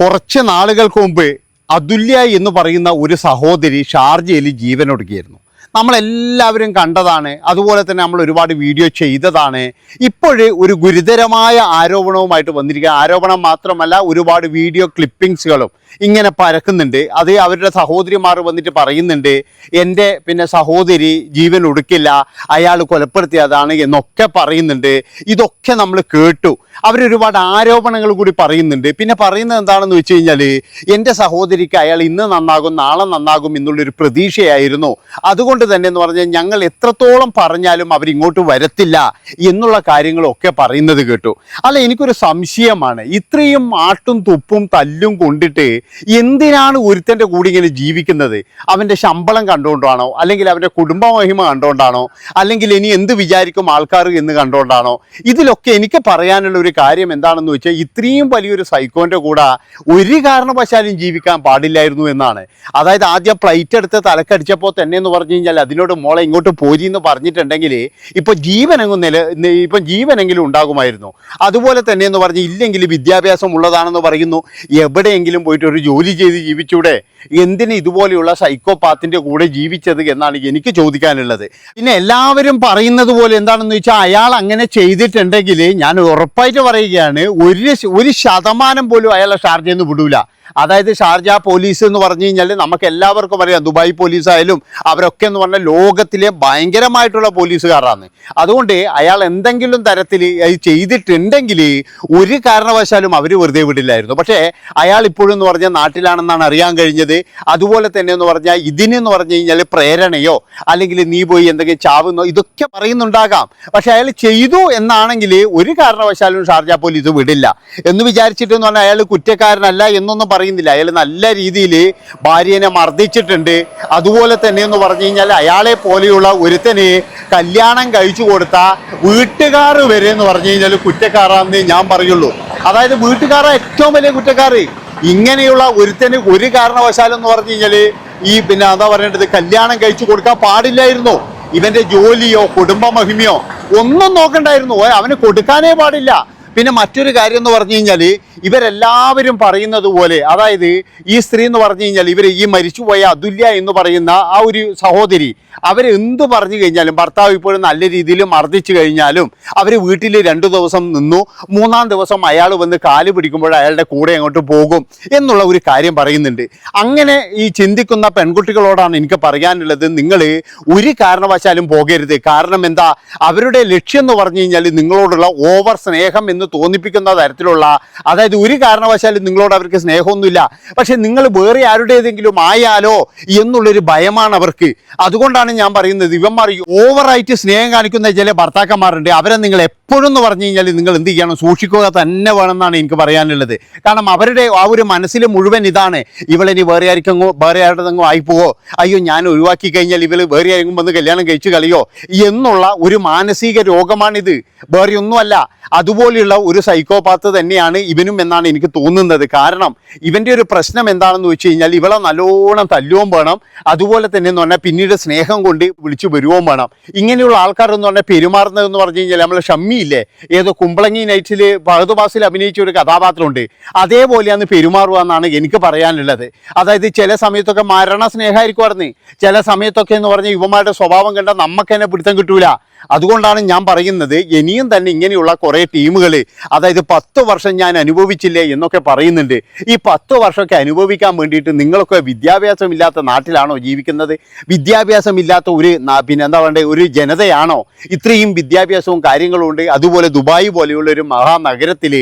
കുറച്ച് നാളുകൾക്ക് മുമ്പ് അതുല്യ എന്ന് പറയുന്ന ഒരു സഹോദരി ഷാർജയിൽ ജീവനൊടുക്കിയിരുന്നു. നമ്മളെല്ലാവരും കണ്ടതാണ്. അതുപോലെ തന്നെ നമ്മൾ ഒരുപാട് വീഡിയോ ചെയ്തതാണ്. ഇപ്പോഴേ ഒരു ഗുരുതരമായ ആരോപണവുമായിട്ട് വന്നിരിക്കുക ആരോപണം മാത്രമല്ല ഒരുപാട് വീഡിയോ ക്ലിപ്പിങ്സുകളും ഇങ്ങനെ പരക്കുന്നുണ്ട്. അത് അവരുടെ സഹോദരിമാർ വന്നിട്ട് പറയുന്നുണ്ട് എന്റെ പിന്നെ സഹോദരി ജീവൻ ഒടുക്കില്ല അയാൾ കൊലപ്പെടുത്തിയതാണ് എന്നൊക്കെ പറയുന്നുണ്ട്. ഇതൊക്കെ നമ്മൾ കേട്ടു. അവരൊരുപാട് ആരോപണങ്ങൾ കൂടി പറയുന്നുണ്ട്. പിന്നെ പറയുന്നത് എന്താണെന്ന് വെച്ച് കഴിഞ്ഞാൽ എന്റെ സഹോദരിക്ക് അയാൾ ഇന്ന് നന്നാകും നാളെ നന്നാകും എന്നുള്ളൊരു പ്രതീക്ഷയായിരുന്നു. അതുകൊണ്ട് തന്നെ എന്ന് പറഞ്ഞാൽ ഞങ്ങൾ എത്രത്തോളം പറഞ്ഞാലും അവരിങ്ങോട്ട് വരത്തില്ല എന്നുള്ള കാര്യങ്ങളൊക്കെ പറയുന്നത് കേട്ടു. അല്ല എനിക്കൊരു സംശയമാണ്. ഇത്രയും ആട്ടും തുപ്പും തല്ലും കൊണ്ടിട്ട് എന്തിനാണ് ഒരുത്തന്റെ കൂടി ഇങ്ങനെ ജീവിക്കുന്നത്? അവന്റെ ശമ്പളം കണ്ടുകൊണ്ടാണോ അല്ലെങ്കിൽ അവന്റെ കുടുംബ മഹിമ കണ്ടുകൊണ്ടാണോ അല്ലെങ്കിൽ ഇനി എന്ത് വിചാരിക്കും ആൾക്കാർ എന്ന് കണ്ടുകൊണ്ടാണോ ഇതിലൊക്കെ എനിക്ക് പറയാനുള്ള ഒരു കാര്യം എന്താണെന്ന് വെച്ചാൽ ഇത്രയും വലിയൊരു സൈക്കോന്റെ കൂടെ ഒരു കാരണവശാലും ജീവിക്കാൻ പാടില്ലായിരുന്നു എന്നാണ്. അതായത് ആദ്യം പ്ലേറ്റ് എടുത്ത് തലക്കടിച്ചപ്പോൾ തന്നെ എന്ന് പറഞ്ഞു കഴിഞ്ഞാൽ അതിനോട് മോളെ ഇങ്ങോട്ട് പോരി എന്ന് പറഞ്ഞിട്ടുണ്ടെങ്കിൽ ഇപ്പോൾ ജീവനെങ്ങും നില ഇപ്പം ജീവനെങ്കിലും ഉണ്ടാകുമായിരുന്നു. അതുപോലെ തന്നെ എന്ന് പറഞ്ഞ് ഇല്ലെങ്കിൽ വിദ്യാഭ്യാസം ഉള്ളതാണെന്ന് പറയുന്നു. എവിടെയെങ്കിലും പോയിട്ട് ഒരു ജോലി ചെയ്ത് ജീവിച്ചൂടെ? എന്തിന് ഇതുപോലെയുള്ള സൈക്കോ സൈക്കോപാത്തിന്റെ കൂടെ ജീവിച്ചത് എന്നാണ് എനിക്ക് ചോദിക്കാനുള്ളത്. പിന്നെ എല്ലാവരും പറയുന്നത് പോലെ എന്താണെന്ന് വെച്ചാൽ അയാൾ അങ്ങനെ ചെയ്തിട്ടുണ്ടെങ്കിൽ ഞാൻ ഉറപ്പായിട്ട് പറയുകയാണ് ഒരു ഒരു ശതമാനം പോലും അയാളെ ഷാർജയിൽ നിന്ന് വിടൂല. അതായത് ഷാർജ പോലീസ് എന്ന് പറഞ്ഞു കഴിഞ്ഞാൽ നമുക്ക് എല്ലാവർക്കും അറിയാം. ദുബായ് പോലീസ് ആയാലും അവരൊക്കെ എന്ന് പറഞ്ഞാൽ ലോകത്തിലെ ഭയങ്കരമായിട്ടുള്ള പോലീസുകാരാണ്. അതുകൊണ്ട് അയാൾ എന്തെങ്കിലും തരത്തിൽ ചെയ്തിട്ടുണ്ടെങ്കിൽ ഒരു കാരണവശാലും അവർ വെറുതെ വിടില്ലായിരുന്നു. പക്ഷേ അയാൾ ഇപ്പോഴും എന്ന് പറഞ്ഞാൽ നാട്ടിലാണെന്നാണ് അറിയാൻ കഴിഞ്ഞത്. അതുപോലെ തന്നെ എന്ന് പറഞ്ഞാൽ ഇതിനെന്ന് പറഞ്ഞു കഴിഞ്ഞാൽ പ്രേരണയോ അല്ലെങ്കിൽ നീ പോയി എന്തെങ്കിലും ചാവുന്നോ ഇതൊക്കെ പറയുന്നുണ്ടാകാം. പക്ഷേ അയാൾ ചെയ്തു എന്നാണെങ്കിൽ ഒരു കാരണവശാലും ഷാർജ പോലീസ് വിടില്ല. എന്ന് വിചാരിച്ചിട്ട് എന്ന് പറഞ്ഞാൽ അയാൾ കുറ്റക്കാരനല്ല എന്നൊന്നും പറയുന്നില്ല. അയാൾ നല്ല രീതിയിൽ ഭാര്യനെ മർദ്ദിച്ചിട്ടുണ്ട്. അതുപോലെ തന്നെ എന്ന് പറഞ്ഞു കഴിഞ്ഞാൽ അയാളെ പോലെയുള്ള ഒരുത്തന് കല്യാണം കഴിച്ചു കൊടുത്ത വീട്ടുകാർ വരെ എന്ന് പറഞ്ഞു കഴിഞ്ഞാൽ കുറ്റക്കാരാണെന്ന് ഞാൻ പറയുള്ളൂ. അതായത് വീട്ടുകാരാ ഏറ്റവും വലിയ കുറ്റക്കാർ. ഇങ്ങനെയുള്ള ഒരുത്തന് ഒരു കാരണവശാലും എന്ന് പറഞ്ഞു കഴിഞ്ഞാൽ ഈ പിന്നെ എന്താ പറയേണ്ടത്? കല്യാണം കഴിച്ചു കൊടുക്കാൻ പാടില്ലായിരുന്നു. ഇവന്റെ ജോലിയോ കുടുംബ മഹിമയോ ഒന്നും നോക്കണ്ടായിരുന്നു. അവന് കൊടുക്കാനേ പാടില്ല. പിന്നെ മറ്റൊരു കാര്യം എന്ന് പറഞ്ഞു കഴിഞ്ഞാൽ ഇവരെല്ലാവരും പറയുന്നത് പോലെ അതായത് ഈ സ്ത്രീ എന്ന് പറഞ്ഞു കഴിഞ്ഞാൽ ഇവർ ഈ മരിച്ചുപോയ അതുല്യ എന്ന് പറയുന്ന ആ ഒരു സഹോദരി അവർ എന്ത് പറഞ്ഞു കഴിഞ്ഞാലും ഭർത്താവ് ഇപ്പോഴും നല്ല രീതിയിൽ മർദ്ദിച്ചു കഴിഞ്ഞാലും അവർ വീട്ടിൽ രണ്ട് ദിവസം നിന്നു മൂന്നാം ദിവസം അയാൾ വന്ന് കാൽ പിടിക്കുമ്പോൾ അയാളുടെ കൂടെ അങ്ങോട്ട് പോകും എന്നുള്ള ഒരു കാര്യം പറയുന്നുണ്ട്. അങ്ങനെ ഈ ചിന്തിക്കുന്ന പെൺകുട്ടികളോടാണ് എനിക്ക് പറയാനുള്ളത് നിങ്ങൾ ഒരു കാരണവശാലും പോകരുത്. കാരണം എന്താ? അവരുടെ ലക്ഷ്യം എന്ന് പറഞ്ഞു കഴിഞ്ഞാൽ നിങ്ങളോടുള്ള ഓവർ സ്നേഹം എന്ന് തോന്നിപ്പിക്കുന്ന തരത്തിലുള്ള അതായത് ഒരു കാരണവശാലും നിങ്ങളോട് അവർക്ക് സ്നേഹമൊന്നുമില്ല. പക്ഷെ നിങ്ങൾ വേറെ ആരുടേതെങ്കിലും ആയാലോ എന്നുള്ളൊരു ഭയമാണ് അവർക്ക്. അതുകൊണ്ടാണ് ഞാൻ പറയുന്നത് ഇവന്മാർ ഓവറായിട്ട് സ്നേഹം കാണിക്കുന്ന ചില ഭർത്താക്കന്മാരുണ്ട്. അവരെ നിങ്ങൾ എപ്പോഴും എന്ന് പറഞ്ഞു കഴിഞ്ഞാൽ നിങ്ങൾ എന്ത് ചെയ്യണം? സൂക്ഷിക്കുക തന്നെ വേണമെന്നാണ് എനിക്ക് പറയാനുള്ളത്. കാരണം അവരുടെ ആ ഒരു മനസ്സിൽ മുഴുവൻ ഇതാണ് ഇവളിനി വേറെ ആയിരിക്കും വേറെ ആരുടെതെങ്കിലും ആയിപ്പോവോ. അയ്യോ ഞാൻ ഒഴിവാക്കി കഴിഞ്ഞാൽ ഇവൾ വേറെ ആരെങ്കിലും വന്ന് കല്യാണം കഴിച്ചു കളിയോ? എന്നുള്ള ഒരു മാനസിക രോഗമാണിത്. വേറെ ഒന്നുമല്ല അതുപോലെയുള്ള ഒരു സൈക്കോപാത്ത് തന്നെയാണ് ഇവനും എന്നാണ് എനിക്ക് തോന്നുന്നത്. കാരണം ഇവന്റെ ഒരു പ്രശ്നം എന്താണെന്ന് വെച്ച് കഴിഞ്ഞാൽ ഇവളെ നല്ലോണം തല്ലുവും വേണം. അതുപോലെ തന്നെ എന്ന് പറഞ്ഞാൽ പിന്നീട് സ്നേഹം കൊണ്ട് വിളിച്ചു വരുവോം വേണം. ഇങ്ങനെയുള്ള ആൾക്കാർ എന്ന് പറഞ്ഞാൽ പെരുമാറുന്നതെന്ന് പറഞ്ഞു കഴിഞ്ഞാൽ നമ്മൾ ഷമ്മിയില്ലേ? ഏതോ കുമ്പളങ്ങി നൈറ്റിൽ ഭഗതുബാസിൽ അഭിനയിച്ച ഒരു കഥാപാത്രമുണ്ട്. അതേപോലെയാണ് പെരുമാറുക എന്നാണ് എനിക്ക് പറയാനുള്ളത്. അതായത് ചില സമയത്തൊക്കെ മരണ സ്നേഹമായിരിക്കുമായിരുന്നു ചില സമയത്തൊക്കെ എന്ന് പറഞ്ഞാൽ യുവമാരുടെ സ്വഭാവം കണ്ടാൽ നമുക്ക് തന്നെ പിടുത്തം കിട്ടൂല. അതുകൊണ്ടാണ് ഞാൻ പറയുന്നത് ഇനിയും തന്നെ ഇങ്ങനെയുള്ള കുറേ ടീമുകൾ അതായത് പത്ത് വർഷം ഞാൻ അനുഭവിച്ചില്ലേ എന്നൊക്കെ പറയുന്നുണ്ട്. ഈ പത്ത് വർഷമൊക്കെ അനുഭവിക്കാൻ വേണ്ടിയിട്ട് നിങ്ങളൊക്കെ വിദ്യാഭ്യാസമില്ലാത്ത നാട്ടിലാണോ ജീവിക്കുന്നത്? വിദ്യാഭ്യാസം ഇല്ലാത്ത ഒരു പിന്നെ എന്താ പറയണ്ടേ ഒരു ജനതയാണോ? ഇത്രയും വിദ്യാഭ്യാസവും കാര്യങ്ങളും ഉണ്ട്. അതുപോലെ ദുബായ് പോലെയുള്ള ഒരു മഹാനഗരത്തിൽ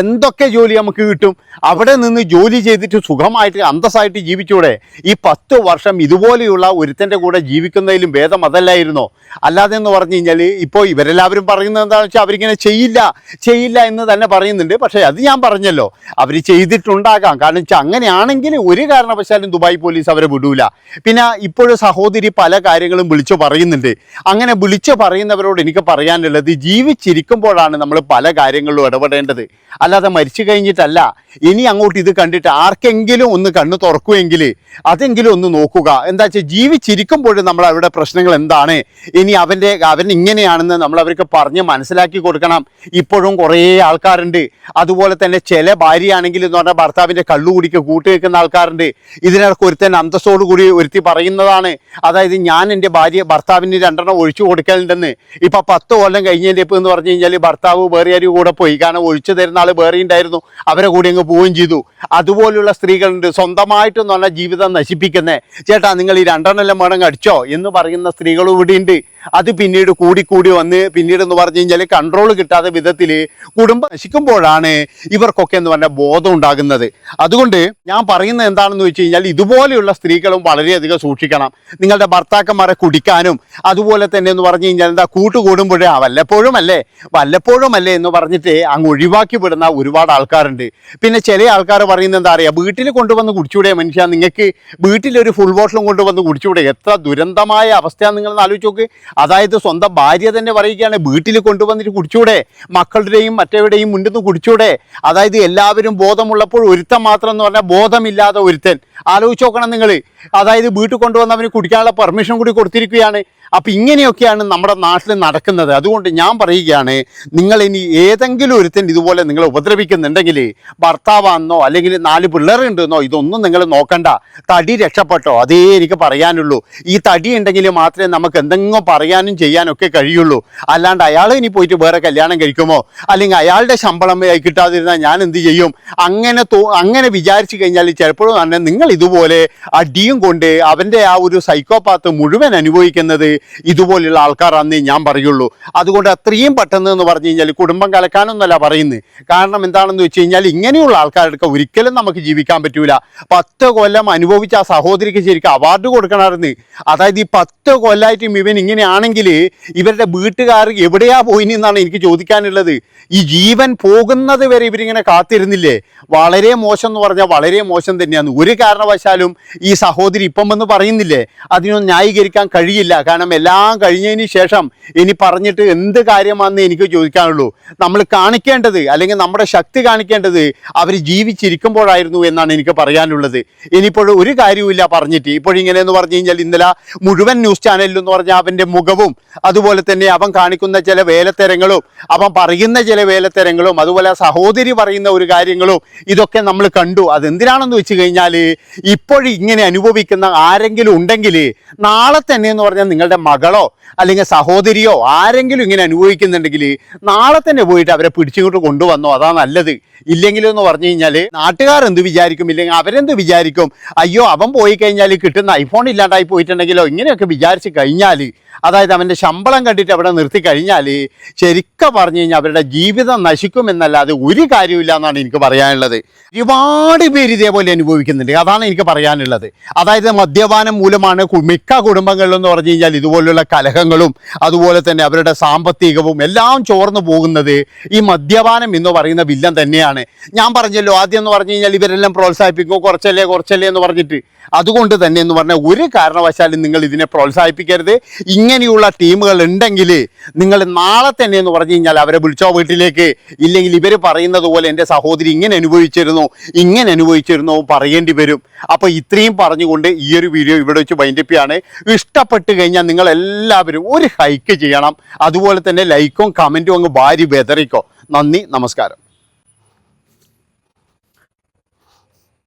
എന്തൊക്കെ ജോലി നമുക്ക് കിട്ടും? അവിടെ നിന്ന് ജോലി ചെയ്തിട്ട് സുഖമായിട്ട് അന്തസ്സായിട്ട് ജീവിച്ചൂടെ? ഈ പത്ത് വർഷം ഇതുപോലെയുള്ള ഒരുത്തന്റെ കൂടെ ജീവിക്കുന്നതിലും ഭേദം അതല്ലായിരുന്നോ? അല്ലാതെ എന്ന് പറഞ്ഞു കഴിഞ്ഞാൽ ഇപ്പോൾ ഇവരെല്ലാവരും പറയുന്നത് എന്താണെന്ന് വെച്ചാൽ അവരിങ്ങനെ ചെയ്യില്ല ചെയ്യില്ല എന്ന് തന്നെ പറയുന്നുണ്ട്. പക്ഷേ അത് ഞാൻ പറഞ്ഞല്ലോ. അവർ ചെയ്തിട്ടുണ്ടാകാം. കാരണം വെച്ചാൽ അങ്ങനെയാണെങ്കിൽ ഒരു കാരണവശാലും ദുബായ് പോലീസ് അവരെ വിടൂല. പിന്നെ ഇപ്പോഴും സഹോദരി പല കാര്യങ്ങളും വിളിച്ചു പറയുന്നുണ്ട്. അങ്ങനെ വിളിച്ചു പറയുന്നവരോട് എനിക്ക് പറയാനുള്ളത് ജീവിച്ചിരിക്കുമ്പോഴാണ് നമ്മൾ പല കാര്യങ്ങളിലും ഇടപെടേണ്ടത്. അല്ലാതെ മരിച്ചു കഴിഞ്ഞിട്ടല്ല. ഇനി അങ്ങോട്ട് ഇത് കണ്ടിട്ട് ആർക്കെങ്കിലും ഒന്ന് കണ്ണ് തുറക്കുമെങ്കിൽ അതെങ്കിലും ഒന്ന് നോക്കുക. എന്താ വെച്ചാൽ ജീവിച്ചിരിക്കുമ്പോഴും നമ്മൾ അവരുടെ പ്രശ്നങ്ങൾ എന്താണ്? ഇനി അവന്റെ അവൻ ഇങ്ങനെയാണെന്ന് നമ്മൾ അവർക്ക് പറഞ്ഞ് മനസ്സിലാക്കി കൊടുക്കണം. ഇപ്പോഴും കുറേ ആൾക്കാരുണ്ട്. അതുപോലെ തന്നെ ചില ഭാര്യയാണെങ്കിൽ എന്ന് പറഞ്ഞാൽ ഭർത്താവിന്റെ കള്ളുകുടിക്ക് കൂട്ടുവെക്കുന്ന ആൾക്കാരുണ്ട്. ഇതിനൊക്കെ ഒരുത്തൻ അന്തസ്സോട് കൂടി ഒരുത്തി പറയുന്നതാണ്. അതായത് ഞാൻ എന്റെ ഭാര്യ ഭർത്താവിന് രണ്ടെണ്ണം ഒഴിച്ചു കൊടുക്കലുണ്ടെന്ന്. ഇപ്പം പത്ത് കൊല്ലം കഴിഞ്ഞതിന്റെ ഇപ്പം എന്ന് പറഞ്ഞു കഴിഞ്ഞാൽ ഭർത്താവ് വേറെ ആരും കൂടെ പോയി. കാരണം ഒഴിച്ചു തരുന്ന ആൾ വേറെ ഉണ്ടായിരുന്നു. അവരെ കൂടി അങ്ങ് പോവുകയും ചെയ്തു. അതുപോലുള്ള സ്ത്രീകളുണ്ട്. സ്വന്തമായിട്ടെന്ന് പറഞ്ഞാൽ ജീവിതം നശിപ്പിക്കുന്നത് ചേട്ടാ നിങ്ങൾ ഈ രണ്ടെണ്ണം എല്ലാം വേണം അടിച്ചോ എന്ന് പറയുന്ന സ്ത്രീകളും ഇവിടെ ഉണ്ട് അത് പിന്നീട് കൂടി കൂടി വന്ന് പിന്നീട് എന്ന് പറഞ്ഞു കഴിഞ്ഞാൽ കൺട്രോൾ കിട്ടാത്ത വിധത്തിൽ കുടുംബം നശിക്കുമ്പോഴാണ് ഇവർക്കൊക്കെ എന്ന് പറഞ്ഞാൽ ബോധം ഉണ്ടാകുന്നത്. അതുകൊണ്ട് ഞാൻ പറയുന്നത് എന്താണെന്ന് വെച്ച് കഴിഞ്ഞാൽ ഇതുപോലെയുള്ള സ്ത്രീകളും വളരെയധികം സൂക്ഷിക്കണം. നിങ്ങളുടെ ഭർത്താക്കന്മാരെ കുടിക്കാനും അതുപോലെ തന്നെ എന്ന് പറഞ്ഞു കഴിഞ്ഞാൽ എന്താ കൂട്ടുകൂടുമ്പോഴേ വല്ലപ്പോഴും അല്ലേ വല്ലപ്പോഴും അല്ലേ എന്ന് പറഞ്ഞിട്ട് അങ്ങ് ഒഴിവാക്കി വിടുന്ന ഒരുപാട് ആൾക്കാരുണ്ട്. പിന്നെ ചില ആൾക്കാർ പറയുന്നത് എന്താ പറയുക വീട്ടിൽ കൊണ്ടുവന്ന് കുടിച്ചൂടെ മനുഷ്യ നിങ്ങൾക്ക് വീട്ടിലൊരു ഫുൾ ബോട്ടിലും കൊണ്ടുവന്ന് കുടിച്ചൂടെ? എത്ര ദുരന്തമായ അവസ്ഥയാണ് നിങ്ങൾ ആലോചിച്ച് നോക്ക്. അതായത് സ്വന്തം ഭാര്യ തന്നെ പറയുകയാണ് വീട്ടിൽ കൊണ്ടുവന്നിട്ട് കുടിച്ചൂടെ മക്കളുടെയും മറ്റവരുടെയും മുന്നിൽ നിന്ന് കുടിച്ചൂടെ. അതായത് എല്ലാവരും ബോധമുള്ളപ്പോൾ ഒരുത്തൻ മാത്രം എന്ന് പറഞ്ഞാൽ ബോധമില്ലാതെ ഒരുത്തൻ. ആലോചിച്ച് നോക്കണം നിങ്ങൾ അതായത് വീട്ടിൽ കൊണ്ടുവന്നവന് കുടിക്കാനുള്ള പെർമിഷൻ കൂടി കൊടുത്തിരിക്കുകയാണ്. അപ്പം ഇങ്ങനെയൊക്കെയാണ് നമ്മുടെ നാട്ടിൽ നടക്കുന്നത്. അതുകൊണ്ട് ഞാൻ പറയുകയാണ് നിങ്ങൾ ഇനി ഏതെങ്കിലും ഒരുത്തൻ ഇതുപോലെ നിങ്ങളെ ഉപദ്രവിക്കുന്നുണ്ടെങ്കിൽ ഭർത്താവാണെന്നോ അല്ലെങ്കിൽ നാല് പിള്ളേരുണ്ടെന്നോ ഇതൊന്നും നിങ്ങൾ നോക്കണ്ട. തടി രക്ഷപ്പെട്ടോ അതേ എനിക്ക് പറയാനുള്ളൂ. ഈ തടി ഉണ്ടെങ്കിൽ മാത്രമേ നമുക്ക് എന്തെങ്കിലും പറയാനും ചെയ്യാനൊക്കെ കഴിയുള്ളൂ. അല്ലാണ്ട് അയാൾ ഇനി പോയിട്ട് വേറെ കല്യാണം കഴിക്കുമോ? അല്ലെങ്കിൽ അയാളുടെ ശമ്പളം കിട്ടാതിരുന്നാൽ ഞാൻ എന്ത് ചെയ്യും? അങ്ങനെ അങ്ങനെ വിചാരിച്ചു കഴിഞ്ഞാൽ ചിലപ്പോഴും തന്നെ നിങ്ങൾ ഇതുപോലെ അടിയും കൊണ്ട് അവന്റെ ആ ഒരു സൈക്കോപാത്ത് മുഴുവൻ അനുഭവിക്കുന്നത് ഇതുപോലെയുള്ള ആൾക്കാരാണെന്നേ ഞാൻ പറയുള്ളൂ. അതുകൊണ്ട് അത്രയും പെട്ടെന്ന് എന്ന് പറഞ്ഞു കഴിഞ്ഞാൽ കുടുംബം കലക്കാനൊന്നുമല്ല പറയുന്നത് കാരണം എന്താണെന്ന് വെച്ച് കഴിഞ്ഞാൽ ഇങ്ങനെയുള്ള ആൾക്കാരുടെ ഒരിക്കലും നമുക്ക് ജീവിക്കാൻ പറ്റൂല. പത്ത് കൊല്ലം അനുഭവിച്ച ആ സഹോദരിക്ക് ശരിക്കും അവാർഡ് കൊടുക്കണമായിരുന്നു. അതായത് ഈ പത്ത് കൊല്ലമായിട്ടും ഇവൻ ഇങ്ങനെയാണെങ്കിൽ ഇവരുടെ വീട്ടുകാർ എവിടെയാ പോയിനി എന്നാണ് എനിക്ക് ചോദിക്കാനുള്ളത്. ഈ ജീവൻ പോകുന്നത് വരെ ഇവരിങ്ങനെ കാത്തിരുന്നില്ലേ? വളരെ മോശം എന്ന് പറഞ്ഞാൽ വളരെ മോശം തന്നെയാണ്. ഒരു കാരണവശാലും ഈ സഹോദരി ഇപ്പം എന്ന് പറയുന്നില്ലേ അതിനൊന്നും ന്യായീകരിക്കാൻ കഴിയില്ല. കാരണം എല്ലാം കഴിഞ്ഞതിന് ശേഷം ഇനി പറഞ്ഞിട്ട് എന്ത് കാര്യമാണെന്ന് എനിക്ക് ചോദിക്കാനുള്ളൂ. നമ്മൾ കാണിക്കേണ്ടത് അല്ലെങ്കിൽ നമ്മുടെ ശക്തി കാണിക്കേണ്ടത് അവർ ജീവിച്ചിരിക്കുമ്പോഴായിരുന്നു എന്നാണ് എനിക്ക് പറയാനുള്ളത്. ഇനിയിപ്പോൾ ഒരു കാര്യവുമില്ല പറഞ്ഞിട്ട്. ഇപ്പോഴിങ്ങനെ എന്ന് പറഞ്ഞു കഴിഞ്ഞാൽ ഇന്നലെ മുഴുവൻ ന്യൂസ് ചാനലിൽ എന്ന് പറഞ്ഞാൽ അവന്റെ മുഖവും അതുപോലെ തന്നെ അവൻ കാണിക്കുന്ന ചില വേലത്തരങ്ങളും അവൻ പറയുന്ന ചില വേലത്തരങ്ങളും അതുപോലെ സഹോദരി പറയുന്ന ഒരു കാര്യങ്ങളും ഇതൊക്കെ നമ്മൾ കണ്ടു. അതെന്തിനാണെന്ന് വെച്ച് കഴിഞ്ഞാൽ ഇപ്പോഴും ഇങ്ങനെ അനുഭവിക്കുന്ന ആരെങ്കിലും ഉണ്ടെങ്കിൽ നാളെ തന്നെ എന്ന് പറഞ്ഞാൽ നിങ്ങളുടെ മകളോ അല്ലെങ്കിൽ സഹോദരിയോ ആരെങ്കിലും ഇങ്ങനെ അനുഭവിക്കുന്നുണ്ടെങ്കിൽ നാളെ തന്നെ പോയിട്ട് അവരെ പിടിച്ചിങ്ങോട്ട് കൊണ്ടുവന്നോ അതാ നല്ലത്. ഇല്ലെങ്കിലും എന്ന് പറഞ്ഞു കഴിഞ്ഞാൽ നാട്ടുകാർ എന്ത് വിചാരിക്കും? ഇല്ലെങ്കിൽ അവരെന്ത് വിചാരിക്കും? അയ്യോ അവൻ പോയി കഴിഞ്ഞാൽ കിട്ടുന്ന ഐഫോൺ ഇല്ലാണ്ടായി പോയിട്ടുണ്ടെങ്കിലോ? ഇങ്ങനെയൊക്കെ വിചാരിച്ച് കഴിഞ്ഞാൽ അതായത് അവന്റെ ശമ്പളം കണ്ടിട്ട് അവിടെ നിർത്തി കഴിഞ്ഞാൽ ശരിക്കും പറഞ്ഞു കഴിഞ്ഞാൽ അവരുടെ ജീവിതം നശിക്കുമെന്നല്ലാതെ ഒരു കാര്യമില്ല എന്നാണ് എനിക്ക് പറയാനുള്ളത്. ഒരുപാട് പേര് ഇതേപോലെ അനുഭവിക്കുന്നുണ്ട്. അതാണ് എനിക്ക് പറയാനുള്ളത്. അതായത് മദ്യപാനം മൂലമാണ് മിക്ക കുടുംബങ്ങളിലെന്ന് പറഞ്ഞു കഴിഞ്ഞാൽ ഇതുപോലുള്ള കലഹങ്ങളും അതുപോലെ തന്നെ അവരുടെ സാമ്പത്തികവും എല്ലാം ചോർന്നു പോകുന്നത് ഈ മദ്യപാനം എന്ന് പറയുന്ന വില്ലൻ തന്നെയാണ്. ഞാൻ പറഞ്ഞല്ലോ ആദ്യം എന്ന് പറഞ്ഞു കഴിഞ്ഞാൽ ഇവരെല്ലാം പ്രോത്സാഹിപ്പിക്കും കുറച്ചല്ലേ കുറച്ചല്ലേ എന്ന് പറഞ്ഞിട്ട്. അതുകൊണ്ട് തന്നെ എന്ന് പറഞ്ഞാൽ ഒരു കാരണവശാലും നിങ്ങൾ ഇതിനെ പ്രോത്സാഹിപ്പിക്കരുത്. ഇങ്ങനെയുള്ള ടീമുകൾ ഉണ്ടെങ്കിൽ നിങ്ങൾ നാളെ തന്നെ എന്ന് പറഞ്ഞു കഴിഞ്ഞാൽ അവരെ വിളിച്ചോ വീട്ടിലേക്ക്. ഇല്ലെങ്കിൽ ഇവർ പറയുന്നത് പോലെ എന്റെ സഹോദരി ഇങ്ങനെ അനുഭവിച്ചിരുന്നു ഇങ്ങനെ അനുഭവിച്ചിരുന്നു പറയേണ്ടി വരും. അപ്പോൾ ഇത്രയും പറഞ്ഞുകൊണ്ട് ഈ ഒരു വീഡിയോ ഇവിടെ വെച്ച് വൈൻഡപ്പിയാണ് ഇഷ്ടപ്പെട്ട് കഴിഞ്ഞാൽ നിങ്ങൾ എല്ലാവരും ഒരു ഹൈക്ക് ചെയ്യണം. അതുപോലെ തന്നെ ലൈക്കും കമന്റും അങ്ങ് ഭാര്യ ബെതറിക്കോ. നന്ദി നമസ്കാരം.